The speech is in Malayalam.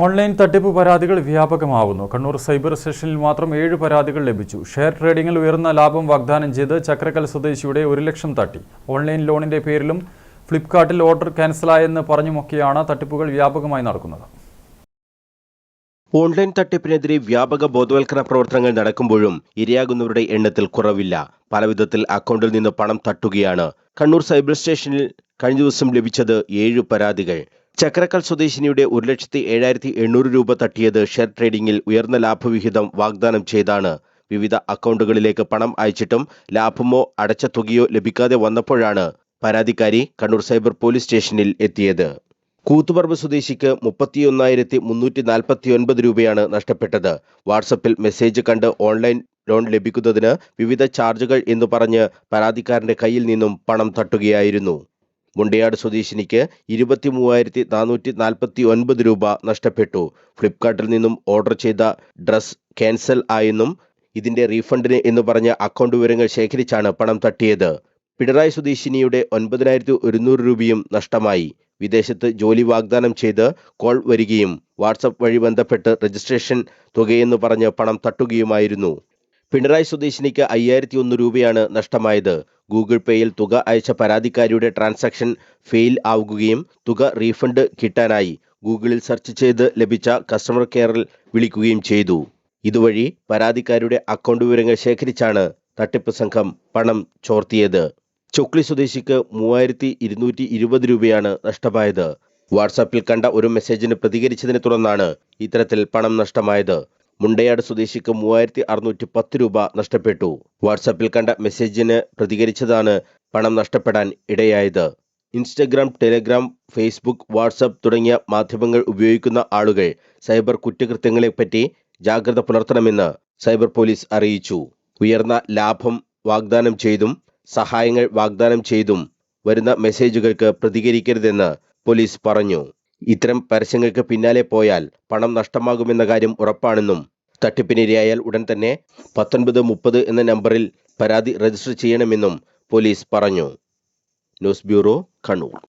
ഓൺലൈൻ തട്ടിപ്പ് പരാതികൾ വ്യാപകമാവുന്നു. കണ്ണൂർ സൈബർ സ്റ്റേഷനിൽ മാത്രം ഏഴ് പരാതികൾ ലഭിച്ചു. ഷെയർ ട്രേഡിംഗിൽ ഉയർന്ന ലാഭം വാഗ്ദാനം ചെയ്ത് ചക്രക്കൽ സ്വദേശിയുടെ ഒരു ലക്ഷം തട്ടി. ഓൺലൈൻ ലോണിന്റെ പേരിലും ഫ്ലിപ്കാർട്ടിൽ ഓർഡർ ക്യാൻസലായെന്ന് പറഞ്ഞുമൊക്കെയാണ് തട്ടിപ്പുകൾ വ്യാപകമായി നടക്കുന്നത്. ഓൺലൈൻ തട്ടിപ്പിനെതിരെ വ്യാപക ബോധവൽക്കരണ പ്രവർത്തനങ്ങൾ നടക്കുമ്പോഴും ഇരയാകുന്നവരുടെ എണ്ണത്തിൽ കുറവില്ല. പലവിധത്തിൽ അക്കൗണ്ടിൽ നിന്ന് പണം തട്ടുകയാണ്. കണ്ണൂർ സൈബർ സ്റ്റേഷനിൽ കഴിഞ്ഞ ദിവസം ലഭിച്ചത് ഏഴ് പരാതികൾ. ചക്രക്കൽ സ്വദേശിനിയുടെ ഒരു ലക്ഷത്തി ഏഴായിരത്തി എണ്ണൂറ് രൂപ തട്ടിയത് ഷെയർ ട്രേഡിംഗിൽ ഉയർന്ന ലാഭവിഹിതം വാഗ്ദാനം ചെയ്താണ്. വിവിധ അക്കൗണ്ടുകളിലേക്ക് പണം അയച്ചിട്ടും ലാഭമോ അടച്ച തുകയോ ലഭിക്കാതെ വന്നപ്പോഴാണ് പരാതിക്കാരി കണ്ണൂർ സൈബർ പോലീസ് സ്റ്റേഷനിൽ എത്തിയത്. കൂത്തുപറമ്പ് സ്വദേശിക്ക് മുപ്പത്തിയൊന്നായിരത്തി മുന്നൂറ്റി നാൽപ്പത്തി ഒൻപത് രൂപയാണ് നഷ്ടപ്പെട്ടത്. വാട്സപ്പിൽ മെസ്സേജ് കണ്ട് ഓൺലൈൻ ലോൺ ലഭിക്കുന്നതിന് വിവിധ ചാർജുകൾ എന്ന് പറഞ്ഞ് പരാതിക്കാരന്റെ കയ്യിൽ നിന്നും പണം തട്ടുകയായിരുന്നു. മുണ്ടയാട് സ്വദേശിനിക്ക് ഇരുപത്തി മൂവായിരത്തി നാനൂറ്റി നാൽപ്പത്തി ഒൻപത് രൂപ നഷ്ടപ്പെട്ടു. ഫ്ലിപ്കാർട്ടിൽ നിന്നും ഓർഡർ ചെയ്ത ഡ്രസ് ക്യാൻസൽ ആയെന്നും ഇതിന്റെ റീഫണ്ടിന് എന്ന് പറഞ്ഞ അക്കൗണ്ട് വിവരങ്ങൾ ശേഖരിച്ചാണ് പണം തട്ടിയത്. പിണറായി സ്വദേശിനിയുടെ ഒൻപതിനായിരത്തി ഒരുന്നൂറ് രൂപയും നഷ്ടമായി. വിദേശത്ത് ജോലി വാഗ്ദാനം ചെയ്ത് കോൾ വരികയും വാട്സപ്പ് വഴി ബന്ധപ്പെട്ട് രജിസ്ട്രേഷൻ തുകയെന്ന് പറഞ്ഞ് പണം തട്ടുകയുമായിരുന്നു. പിണറായി സ്വദേശിനിക്ക് അയ്യായിരത്തി ഒന്ന് രൂപയാണ് നഷ്ടമായത്. ഗൂഗിൾ പേയിൽ തുക അയച്ച പരാതിക്കാരിയുടെ ട്രാൻസാക്ഷൻ ഫെയിൽ ആവുകയും തുക റീഫണ്ട് കിട്ടാനായി ഗൂഗിളിൽ സെർച്ച് ചെയ്ത് ലഭിച്ച കസ്റ്റമർ കെയറിൽ വിളിക്കുകയും ചെയ്തു. ഇതുവഴി പരാതിക്കാരുടെ അക്കൗണ്ട് വിവരങ്ങൾ ശേഖരിച്ചാണ് തട്ടിപ്പ് സംഘം പണം ചോർത്തിയത്. ചൊക്ലി സ്വദേശിക്ക് മൂവായിരത്തി ഇരുന്നൂറ്റി ഇരുപത് രൂപയാണ് നഷ്ടമായത്. വാട്സാപ്പിൽ കണ്ട ഒരു മെസ്സേജിന് പ്രതികരിച്ചതിനെ തുടർന്നാണ് ഇത്തരത്തിൽ പണം നഷ്ടമായത്. മുണ്ടയാട് സ്വദേശിക്ക് മൂവായിരത്തി അറുന്നൂറ്റി പത്ത് രൂപ നഷ്ടപ്പെട്ടു. വാട്സാപ്പിൽ കണ്ട മെസ്സേജിന് പ്രതികരിച്ചതാണ് പണം നഷ്ടപ്പെടാൻ ഇടയായത്. ഇൻസ്റ്റഗ്രാം ടെലഗ്രാം ഫേസ്ബുക്ക് വാട്സപ്പ് തുടങ്ങിയ മാധ്യമങ്ങൾ ഉപയോഗിക്കുന്ന ആളുകൾ സൈബർ കുറ്റകൃത്യങ്ങളെപ്പറ്റി ജാഗ്രത പുലർത്തണമെന്ന് സൈബർ പോലീസ് അറിയിച്ചു. ഉയർന്ന ലാഭം വാഗ്ദാനം ചെയ്തും സഹായങ്ങൾ വാഗ്ദാനം ചെയ്തും വരുന്ന മെസ്സേജുകൾക്ക് പ്രതികരിക്കരുതെന്ന് പോലീസ് പറഞ്ഞു. ഇത്തരം പരസ്യങ്ങൾക്ക് പിന്നാലെ പോയാൽ പണം നഷ്ടമാകുമെന്ന കാര്യം ഉറപ്പാണെന്നും തട്ടിപ്പിനിരയായാൽ ഉടൻ തന്നെ പത്തൊൻപത് മുപ്പത് എന്ന നമ്പറിൽ പരാതി രജിസ്റ്റർ ചെയ്യണമെന്നും പോലീസ് പറഞ്ഞു. News bureau Kannur.